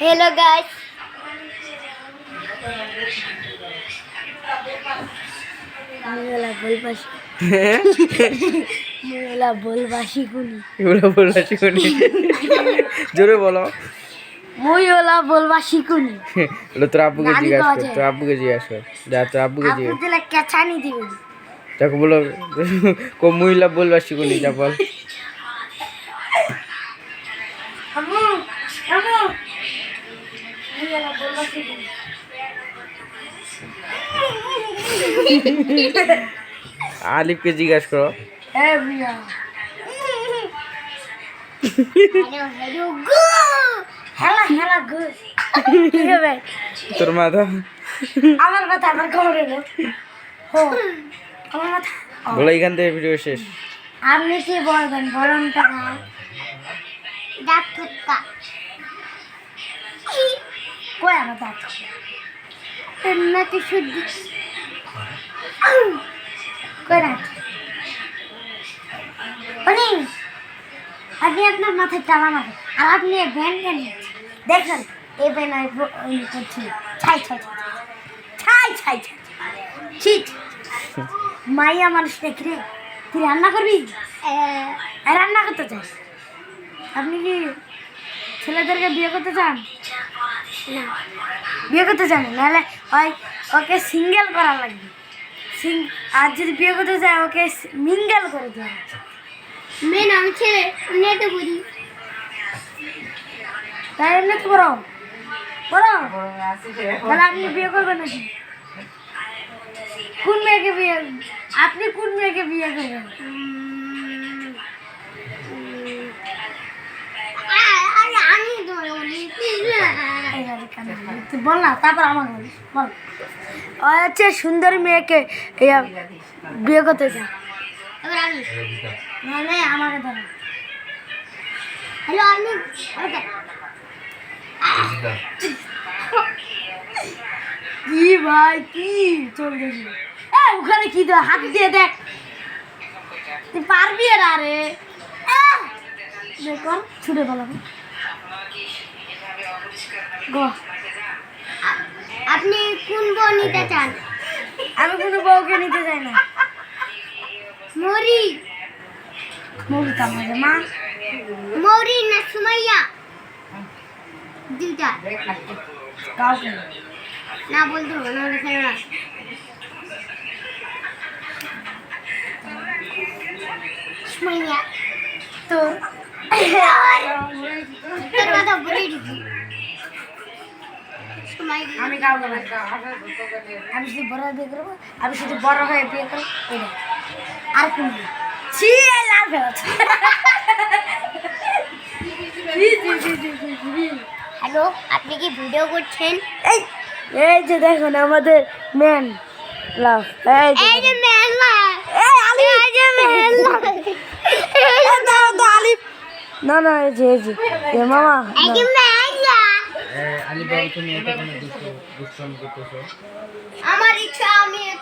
Hello guys মেলা বলবাসি মেলা বলবাসি বলবা শিখুনি জোরে বলো। মই ওলা বলবাসি গুনি ওটা তোর আব্বুকে জিজ্ঞাসা কর তোর আব্বুকে জিজ্ঞাসা কর। যা তোর আব্বুকে জিজ্ঞাসা দিলে কেচানি তাকে বলো কো মহিলা বলবা শিখুনি যা বল। আলিফকে জিজ্ঞাসা করো। হেলা হেলা তোর মাথা। আমার কথা আমার খবর এলো হো। আমার বলো এখান থেকে ভিডিও শেষ। আপনি কি বলবেন? বলুন তো ভাই। দাঁত কই আমার দাঁত শুদ্ধ। কই দাঁত মানে আপনি আপনার মাথায় টানা মারে আর আপনি ব্যান কেন? দেখেন এই ব্যান আমি করছি ছাই ছাই ছাই ছাই ছাই ছাই ছি। মাইয়া মানুষ দেখি রে তুই রান্না করবি? রান্না করতে চাস? আপনি কি ছেলেদেরকে বিয়ে করতে চান? না। বিয়ে করতে চান? নাহলে ওই ওকে সিঙ্গেল করা লাগবে। সিং আর যদি বিয়ে করতে চায় ওকে মিঙ্গেল করে দেওয়া মেন আমি ছেলে এটা বুঝি তাই এমনি তো বড়? বড় তাহলে আপনি বিয়ে করবেন নাকি? কোন মেয়েকে বিয়ে আপনি কোন মেয়েকে বিয়ে করবেন বলি না তারপর আমাকে বলিস বল। হচ্ছে সুন্দরী মেয়েকে বিয়ে করতে মানে আমাকে ধরো হ্যালো আমি কি ভাই কি চলতেছে এ ওখানে কি দেখ হাত দিয়ে দেখ। তুই পারবি আর আরে দেখো ছুটে বলো আপনি কোন বউ নিতে চান? আমি কোনো বউকে নিতে চাই না। মরি। মৌরিতা মাঝে মা। মৌরি না সুমাইয়া? দুইটা। কাউকে। না। না বলতে হবে না। তোর কথা বলে আমি কাউকে না আমি শুধু বড় বিয়ে করব আমি শুধু বড় হয়ে বিয়ে করব আর কোন? ছি লাল হ্যালো আপনি কি ভিডিও করছেন? এই এই যে দেখুন আমাদের ম্যান লাভ এই যে যে মেলা এই যে তো আলি না না এই যে এই যে। এ মামা আমার